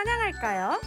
찬양할까요?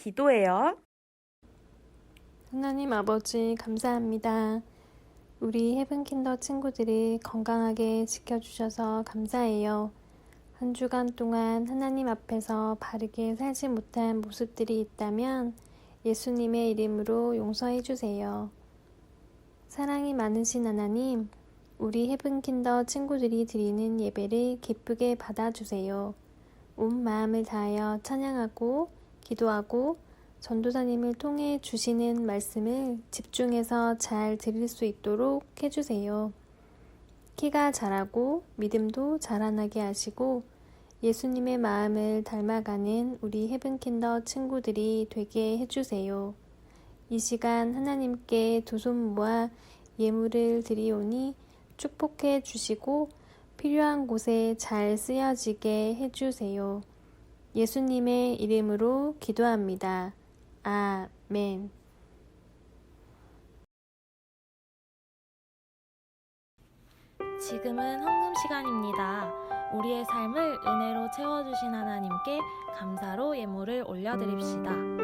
기도해요. 하나님 아버지 감사합니다. 우리 헤븐킨더 친구들이 건강하게 지켜주셔서 감사해요. 한 주간 동안 하나님 앞에서 바르게 살지 못한 모습들이 있다면 예수님의 이름으로 용서해 주세요. 사랑이 많으신 하나님, 우리 헤븐킨더 친구들이 드리는 예배를 기쁘게 받아주세요. 온 마음을 다하여 찬양하고 기도하고 전도사님을 통해 주시는 말씀을 집중해서 잘 들을 수 있도록 해주세요. 키가 자라고 믿음도 자라나게 하시고 예수님의 마음을 닮아가는 우리 헤븐킨더 친구들이 되게 해주세요. 이 시간 하나님께 두 손 모아 예물을 드리오니 축복해 주시고 필요한 곳에 잘 쓰여지게 해주세요. 예수님의 이름으로 기도합니다. 아멘. 지금은 헌금 시간입니다. 우리의 삶을 은혜로 채워주신 하나님께 감사로 예물을 올려드립시다.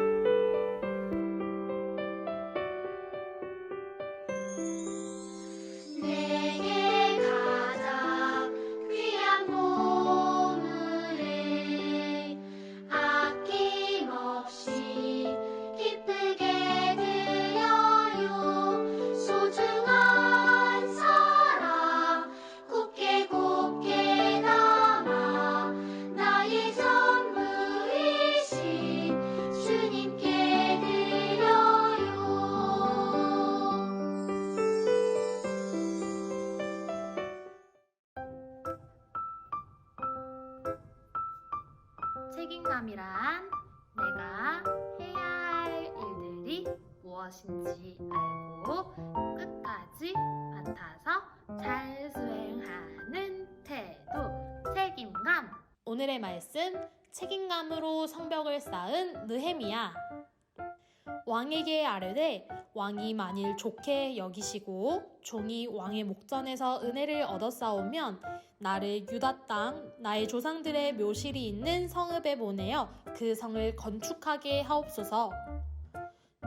무엇인지 알고 끝까지 맡아서 잘 수행하는 태도, 책임감. 오늘의 말씀 책임감으로 성벽을 쌓은 느헤미야 왕에게 아뢰되 왕이 만일 좋게 여기시고 종이 왕의 목전에서 은혜를 얻었사오면 나를 유다 땅 나의 조상들의 묘실이 있는 성읍에 보내어 그 성을 건축하게 하옵소서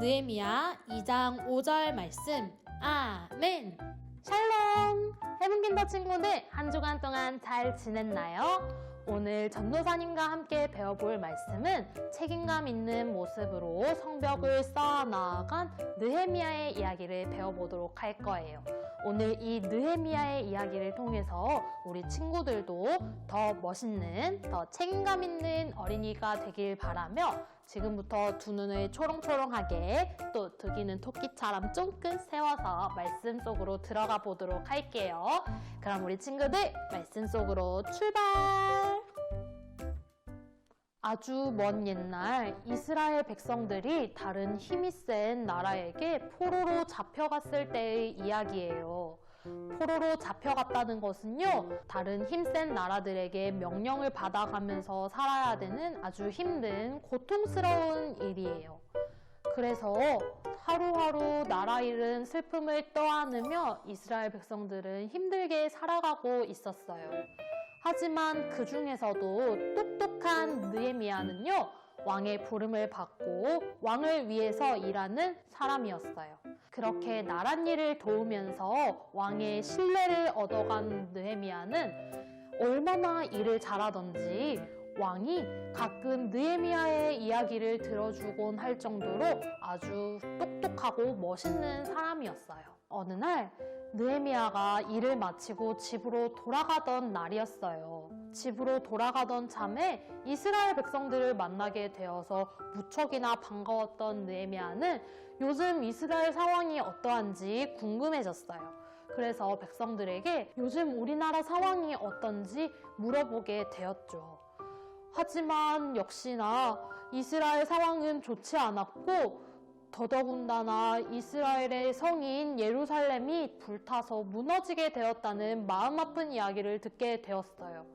느헤미야 2장 5절 말씀 아멘 샬롬 헤븐킨더 친구들 한 주간 동안 잘 지냈나요? 오늘 전도사님과 함께 배워볼 말씀은 책임감 있는 모습으로 성벽을 쌓아나간 느헤미야의 이야기를 배워보도록 할 거예요. 오늘 이 느헤미야의 이야기를 통해서 우리 친구들도 더 멋있는, 더 책임감 있는 어린이가 되길 바라며 지금부터 두 눈을 초롱초롱하게 또두 귀는 토끼처럼 쫑긋 세워서 말씀 속으로 들어가 보도록 할게요. 그럼 우리 친구들 말씀 속으로 출발! 아주 먼 옛날 이스라엘 백성들이 다른 힘이 센 나라에게 포로로 잡혀갔을 때의 이야기예요. 포로로 잡혀갔다는 것은요, 다른 힘센 나라들에게 명령을 받아가면서 살아야 되는 아주 힘든 고통스러운 일이에요. 그래서 하루하루 나라 잃은 슬픔을 떠안으며 이스라엘 백성들은 힘들게 살아가고 있었어요. 하지만 그 중에서도 똑똑한 느헤미야는요 왕의 부름을 받고 왕을 위해서 일하는 사람이었어요. 그렇게 나란 일을 도우면서 왕의 신뢰를 얻어간 느헤미야는 얼마나 일을 잘하던지 왕이 가끔 느헤미야의 이야기를 들어주곤 할 정도로 아주 똑똑하고 멋있는 사람이었어요. 어느 날 느헤미야가 일을 마치고 집으로 돌아가던 날이었어요. 집으로 돌아가던 참에 이스라엘 백성들을 만나게 되어서 무척이나 반가웠던 느헤미야는 요즘 이스라엘 상황이 어떠한지 궁금해졌어요. 그래서 백성들에게 요즘 우리나라 상황이 어떤지 물어보게 되었죠. 하지만 역시나 이스라엘 상황은 좋지 않았고 더더군다나 이스라엘의 성인 예루살렘이 불타서 무너지게 되었다는 마음 아픈 이야기를 듣게 되었어요.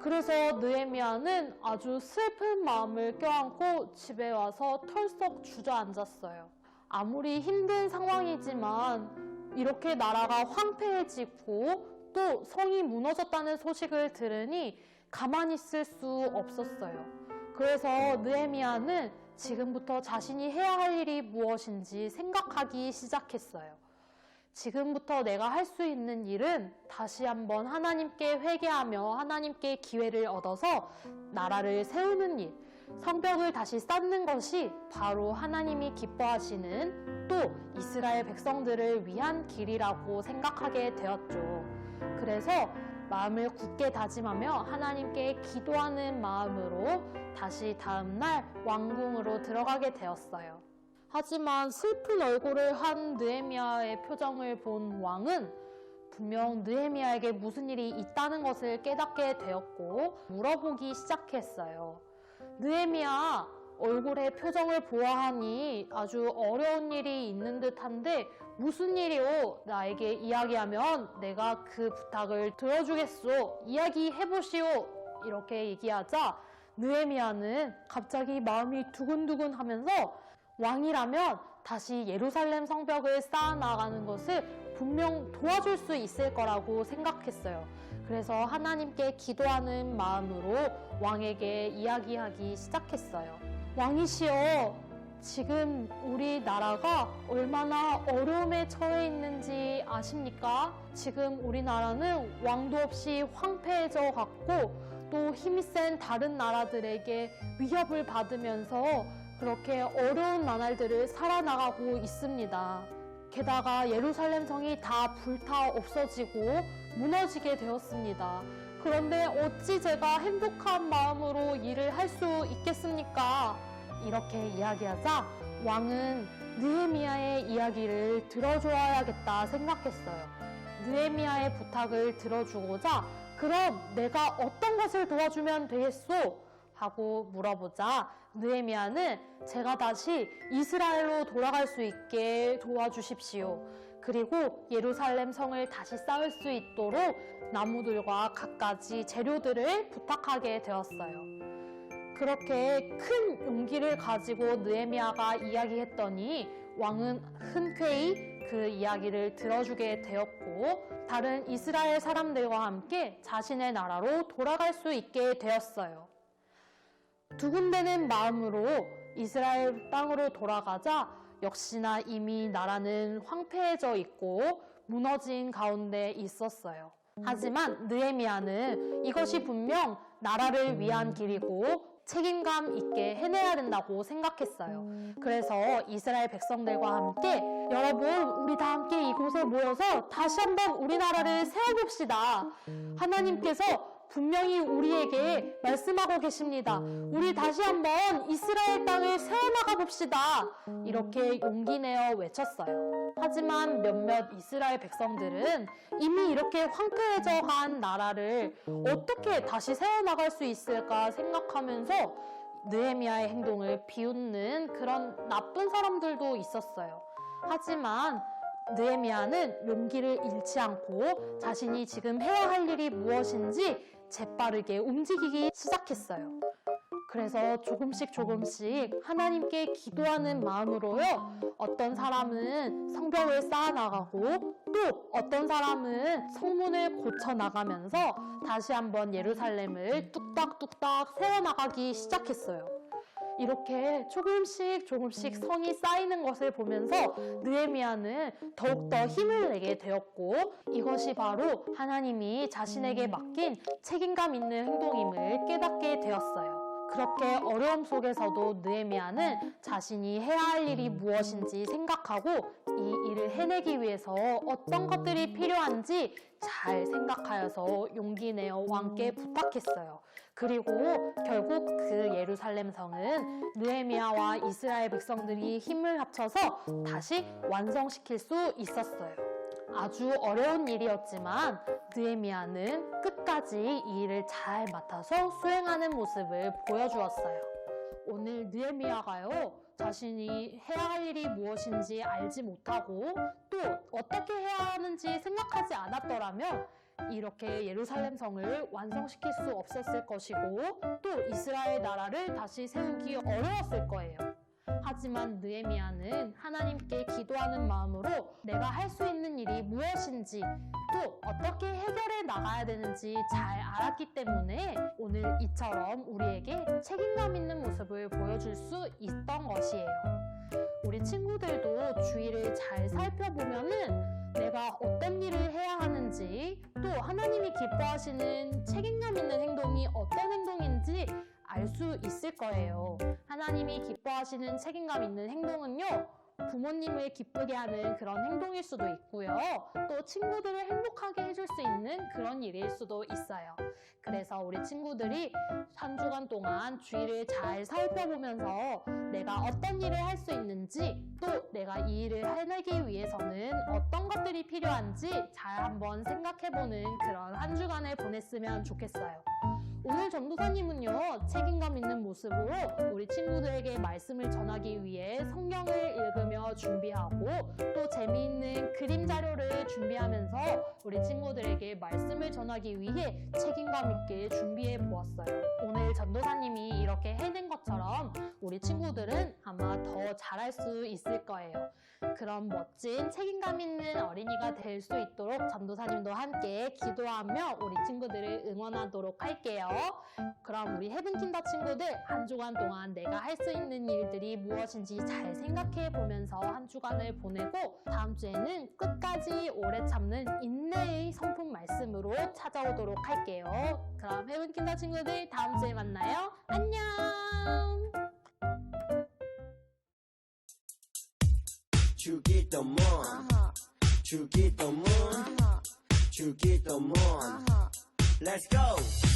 그래서 느헤미야는 아주 슬픈 마음을 껴안고 집에 와서 털썩 주저앉았어요. 아무리 힘든 상황이지만 이렇게 나라가 황폐해지고 또 성이 무너졌다는 소식을 들으니 가만히 있을 수 없었어요. 그래서 느헤미야는 지금부터 자신이 해야 할 일이 무엇인지 생각하기 시작했어요. 지금부터 내가 할 수 있는 일은 다시 한번 하나님께 회개하며 하나님께 기회를 얻어서 나라를 세우는 일, 성벽을 다시 쌓는 것이 바로 하나님이 기뻐하시는 또 이스라엘 백성들을 위한 길이라고 생각하게 되었죠. 그래서 마음을 굳게 다짐하며 하나님께 기도하는 마음으로 다시 다음날 왕궁으로 들어가게 되었어요. 하지만 슬픈 얼굴을 한 느헤미야의 표정을 본 왕은 분명 느헤미야에게 무슨 일이 있다는 것을 깨닫게 되었고 물어보기 시작했어요. 느헤미야, 얼굴의 표정을 보아하니 아주 어려운 일이 있는 듯한데 무슨 일이오? 나에게 이야기하면 내가 그 부탁을 들어주겠소. 이야기해보시오. 이렇게 얘기하자 느헤미야는 갑자기 마음이 두근두근 하면서 왕이라면 다시 예루살렘 성벽을 쌓아나가는 것을 분명 도와줄 수 있을 거라고 생각했어요. 그래서 하나님께 기도하는 마음으로 왕에게 이야기하기 시작했어요. 왕이시여, 지금 우리나라가 얼마나 어려움에 처해 있는지 아십니까? 지금 우리나라는 왕도 없이 황폐해져 갔고 또 힘이 센 다른 나라들에게 위협을 받으면서 그렇게 어려운 나날들을 살아나가고 있습니다. 게다가 예루살렘 성이 다 불타 없어지고 무너지게 되었습니다. 그런데 어찌 제가 행복한 마음으로 일을 할 수 있겠습니까? 이렇게 이야기하자 왕은 느헤미야의 이야기를 들어줘야겠다 생각했어요. 느헤미야의 부탁을 들어주고자 그럼 내가 어떤 것을 도와주면 되겠소? 하고 물어보자 느헤미야는 제가 다시 이스라엘로 돌아갈 수 있게 도와주십시오. 그리고 예루살렘 성을 다시 쌓을 수 있도록 나무들과 갖가지 재료들을 부탁하게 되었어요. 그렇게 큰 용기를 가지고 느헤미야가 이야기했더니 왕은 흔쾌히 그 이야기를 들어주게 되었고 다른 이스라엘 사람들과 함께 자신의 나라로 돌아갈 수 있게 되었어요. 두근대는 마음으로 이스라엘 땅으로 돌아가자 역시나 이미 나라는 황폐해져 있고 무너진 가운데 있었어요. 하지만 느헤미야는 이것이 분명 나라를 위한 길이고 책임감 있게 해내야 된다고 생각했어요. 그래서 이스라엘 백성들과 함께 여러분 우리 다 함께 이곳에 모여서 다시 한번 우리나라를 세워봅시다. 하나님께서 분명히 우리에게 말씀하고 계십니다. 우리 다시 한번 이스라엘 땅을 세워나가 봅시다. 이렇게 용기 내어 외쳤어요. 하지만 몇몇 이스라엘 백성들은 이미 이렇게 황폐해져 간 나라를 어떻게 다시 세워나갈 수 있을까 생각하면서 느헤미야의 행동을 비웃는 그런 나쁜 사람들도 있었어요. 하지만 느헤미야는 용기를 잃지 않고 자신이 지금 해야 할 일이 무엇인지 재빠르게 움직이기 시작했어요. 그래서 조금씩 조금씩 하나님께 기도하는 마음으로요. 어떤 사람은 성벽을 쌓아 나가고 또 어떤 사람은 성문을 고쳐 나가면서 다시 한번 예루살렘을 뚝딱뚝딱 세워 나가기 시작했어요. 이렇게 조금씩 조금씩 성이 쌓이는 것을 보면서 느헤미야는 더욱더 힘을 내게 되었고 이것이 바로 하나님이 자신에게 맡긴 책임감 있는 행동임을 깨닫게 되었어요. 그렇게 어려움 속에서도 느헤미야는 자신이 해야 할 일이 무엇인지 생각하고 이 일을 해내기 위해서 어떤 것들이 필요한지 잘 생각하여서 용기 내어 왕께 부탁했어요. 그리고 결국 그 예루살렘 성은 느헤미야와 이스라엘 백성들이 힘을 합쳐서 다시 완성시킬 수 있었어요. 아주 어려운 일이었지만 느헤미야는 끝까지 이 일을 잘 맡아서 수행하는 모습을 보여주었어요. 오늘 느헤미야가요 자신이 해야 할 일이 무엇인지 알지 못하고 또 어떻게 해야 하는지 생각하지 않았더라면 이렇게 예루살렘 성을 완성시킬 수 없었을 것이고 또 이스라엘 나라를 다시 세우기 어려웠을 거예요. 하지만 느헤미야는 하나님께 기도하는 마음으로 내가 할 수 있는 일이 무엇인지 또 어떻게 해결해 나가야 되는지 잘 알았기 때문에 오늘 이처럼 우리에게 책임감 있는 모습을 보여줄 수 있던 것이에요. 우리 친구들도 주위를 잘 살펴보면은 내가 어떤 일을 해야 하는지 또 하나님이 기뻐하시는 책임감 있는 행동이 어떤 행동인지 알 수 있을 거예요. 하나님이 기뻐하시는 책임감 있는 행동은요. 부모님을 기쁘게 하는 그런 행동일 수도 있고요. 또 친구들을 행복하게 해줄 수 있는 그런 일일 수도 있어요. 그래서 우리 친구들이 한 주간 동안 주위를 잘 살펴보면서 내가 어떤 일을 할 수 있는지 또 내가 이 일을 해내기 위해서는 어떤 것들이 필요한지 잘 한번 생각해보는 그런 한 주간을 보냈으면 좋겠어요. 오늘 전도사님은요, 책임감 있는 모습으로 우리 친구들에게 말씀을 전하기 위해 성경을 읽 으며 준비하고 또 재미있는 그림 자료를 준비하면서 우리 친구들에게 말씀을 전하기 위해 책임감 있게 준비해 보았어요. 오늘 전도사님이 이렇게 해낸 것처럼 우리 친구들은 아마 더 잘할 수 있을 거예요. 그런 멋진 책임감 있는 어린이가 될 수 있도록 전도사님도 함께 기도하며 우리 친구들을 응원하도록 할게요. 그럼 우리 헤븐킨더 친구들 한 주간 동안 내가 할 수 있는 일들이 무엇인지 잘 생각해 보면 서 한 주간을 보내고 다음 주에는 끝까지 오래 참는 인내의 성품 말씀으로 찾아오도록 할게요. 그럼 헤븐킨더 친구들 다음 주에 만나요. 안녕! 주기도 문 주기도 문 주기도 문 Let's go